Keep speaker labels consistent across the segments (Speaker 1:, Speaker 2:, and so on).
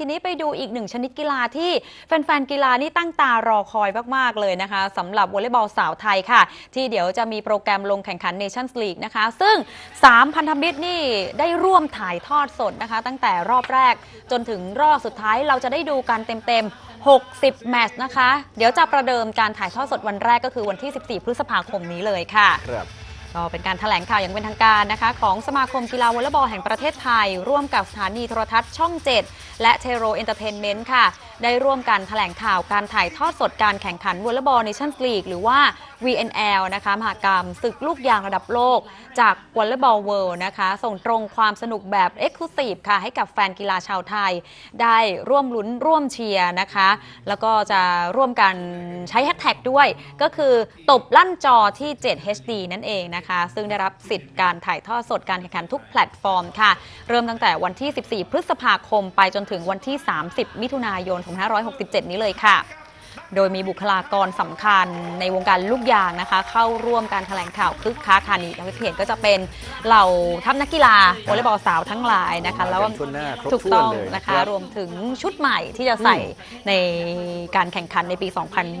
Speaker 1: ทีนี้ไปดูอีกหนึ่งชนิดกีฬาที่แฟนๆ กีฬานี่ตั้งตารอคอยมาก ๆ เลยนะคะสำหรับวอลเลย์บอลสาวไทยค่ะ ที่เดี๋ยวจะมีโปรแกรมลงแข่งขัน Nations League นะคะ ซึ่ง 3 พันธมิตรนี่ได้ร่วมถ่ายทอดสดนะคะ ตั้งแต่รอบแรกจนถึงรอบสุดท้ายเราจะได้ดูกันเต็ม ๆ 60 แมตช์นะคะ เดี๋ยวจะประเดิมการถ่ายทอดสดวันแรกก็คือวันที่ 14 พฤษภาคมนี้เลยค่ะ
Speaker 2: ครับ
Speaker 1: ก็เป็นการถแถลงข่าวอย่างเป็นทางการนะคะ ของสมาคมกีฬาวอลเลย์บอลแห่งประเทศไทย ร่วมกับสถานีโทรทัศน์ช่อง 7 และเทโรเอนเตอร์เทนเมนต์ค่ะ ได้ร่วมกันถแถลงข่าวการถ่ายทอดสดการแข่งขันวอลเลย์บอลเนชั่นลีกหรือว่า VNL นะคะมหากรรมศึกลูกยางระดับโลก จากวอลเลย์บอลเวิลด์นะคะ ส่งตรงความสนุกแบบ e x c l u s i v e ค่ะ ให้กับแฟนกีฬาชาวไทย ได้ร่วมลุ้นร่วมเชียร์นะคะ แล้วก็จะร่วมกันใช้แฮชแท็กด้วย ก็คือตบลั่นจอที่ 7 HD นั่นเองนะคะซึ่งได้รับสิทธิ์การถ่ายทอดสดการแข่งขันทุกแพลตฟอร์มค่ะ เริ่มตั้งแต่วันที่ 14 พฤษภาคม ไปจนถึงวันที่ 30 มิถุนายน 2567 นี้เลยค่ะ โดยมีบุคลากรสำคัญในวงการลูกยางนะคะ เข้าร่วมการแถลงข่าวคึกคักค่ะนี่เราเห็นก็จะเป็นเหล่าทัพนักกีฬา
Speaker 2: ครับ
Speaker 1: วอลเลย์บอลสาวทั้งหลายนะคะ แล้วก็
Speaker 2: มากันทั่วหน้าครบ
Speaker 1: ถูก
Speaker 2: ถ้วน
Speaker 1: ต้อง
Speaker 2: เลย
Speaker 1: นะคะ
Speaker 2: ครับ
Speaker 1: รวมถึงชุดใหม่ที่จะใส่ในการแข่งขันในปี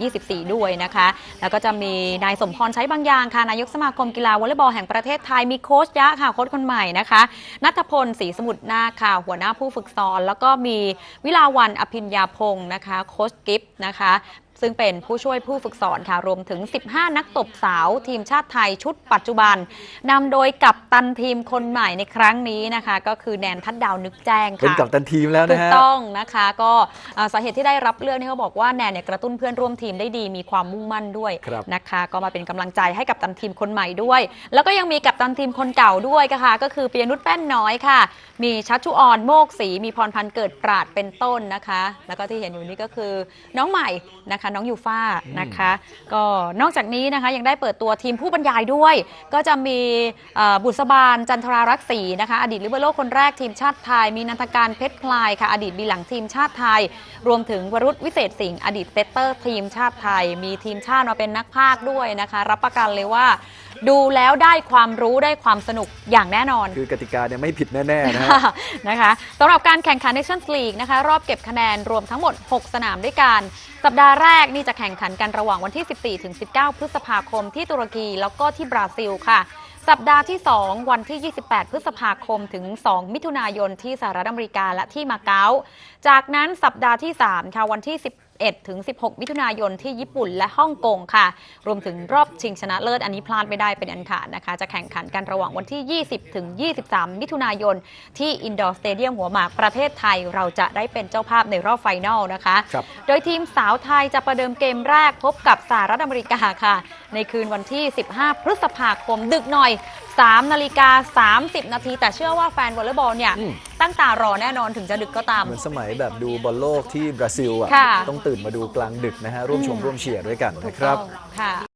Speaker 1: 2024 ด้วยนะคะ แล้วก็จะมีนายสมพรใช้บางอย่างค่ะนายกสมาคมกีฬาวอลเลย์บอลแห่งประเทศไทยมีโค้ชยะค่ะโค้ชคนใหม่นะคะนัทพลศรีสมุทรนาคค่ะหัวหน้าผู้ฝึกสอน แล้วก็มีวิลาวันอภิญญาพงศ์นะคะโค้ชกิฟต์นะคะ ซึ่งเป็นผู้ช่วยผู้ฝึกสอนค่ะรวมถึง 15 นักตบสาวทีมชาติไทยชุดปัจจุบันนำโดยกัปตันทีมคนใหม่ในครั้งนี้นะคะ ก็คือแนนทัดดาวนึกแจ้งค่ะ
Speaker 2: เป็นกับตันทีมแล้ว
Speaker 1: ถู
Speaker 2: นะ
Speaker 1: ก
Speaker 2: ฮะ
Speaker 1: ต้องนะคะ ก็เอ่อสาเหตุที่ได้รับเลือกนี่เขาบอกว่าแนนเนี่ยกระตุ้นเพื่อนร่วมทีมได้ดีมีความมุ่งมั่นด้วย
Speaker 2: ครับ
Speaker 1: นะคะ ก็มาเป็นกำลังใจให้กับตันทีมคนใหม่ด้วย แล้วก็ยังมีกับตันทีมคนเก่าด้วยค่ะ ก็คือปียนุชแป้นน้อยค่ะ มีชัชชุออนโมกศรีมีพรพันธ์เกิดปราดเป็นต้นนะคะ แล้วก็ที่เห็นอยู่นี่ก็คือน้องใหม่นะคะน้องยูฟ่านะคะ ก็นอกจากนี้นะคะยังได้เปิดตัวทีมผู้บรรยายด้วย ก็จะมีเอ่อบุษบาลจันทรารักษีนะคะอดีตลิเบโรคนแรกทีมชาติไทย มีนันทการเพชรพลายค่ะอดีตบีหลังทีมชาติไทย รวมถึงวรุษวิเศษสิงห์อดีตเซตเตอร์ทีมชาติไทย มีทีมชาติมาเป็นนักพากย์ด้วยนะคะ รับประกันเลยว่า ดูแล้วได้ความรู้ได้ความสนุกอย่างแน่นอน
Speaker 2: คือกติกาเนี่ยไม่ผิดแน่ๆนะฮะ
Speaker 1: ค่ะนะคะสำหรับการแข่งขัน Nations League นะคะ รอบเก็บคะแนนรวมทั้งหมด 6 สนามด้วยกัน สัปดาห์แรกนี่จะแข่งขันกันระหว่างวันที่ 14 ถึง 19 พฤษภาคมที่ตุรกีแล้วก็ที่บราซิลค่ะ สัปดาห์ที่ 2 วันที่ 28 พฤษภาคมถึง 2 มิถุนายนที่สหรัฐอเมริกาและที่มาเก๊า จากนั้นสัปดาห์ที่3ค่ะวันที่ 11 ถึง 16 มิถุนายนที่ญี่ปุ่นและฮ่องกงค่ะ รวมถึงรอบชิงชนะเลิศอันนี้พลาดไม่ได้เป็นอันขาดนะคะ จะแข่งขันกันระหว่างวันที่ 20 ถึง 23 มิถุนายน ที่อินดอร์สเตเดียมหัวหมากประเทศไทย เราจะได้เป็นเจ้าภาพในรอบไฟนอลนะคะ
Speaker 2: ครับ
Speaker 1: โดยทีมสาวไทยจะประเดิมเกมแรกพบกับสหรัฐอเมริกาค่ะ ในคืนวันที่ 15 พฤษภาคมดึกหน่อย 3นาฬิกา30 นาที แต่เชื่อว่าแฟนวอลเลย์บอลเนี่ย
Speaker 2: อืม
Speaker 1: ตั้งตารอแน่นอนถึงจะดึกก็ตาม
Speaker 2: เหมือนสมัยแบบดูบอลโลกที่บราซิลอะ
Speaker 1: ค่ะ
Speaker 2: ต้องตื่นมาดูกลางดึกนะฮะ ร่วมชม
Speaker 1: อืม
Speaker 2: ร่วมเชียร์ด้วยกัน
Speaker 1: ถูก
Speaker 2: นะครับ
Speaker 1: ต้องค่ะ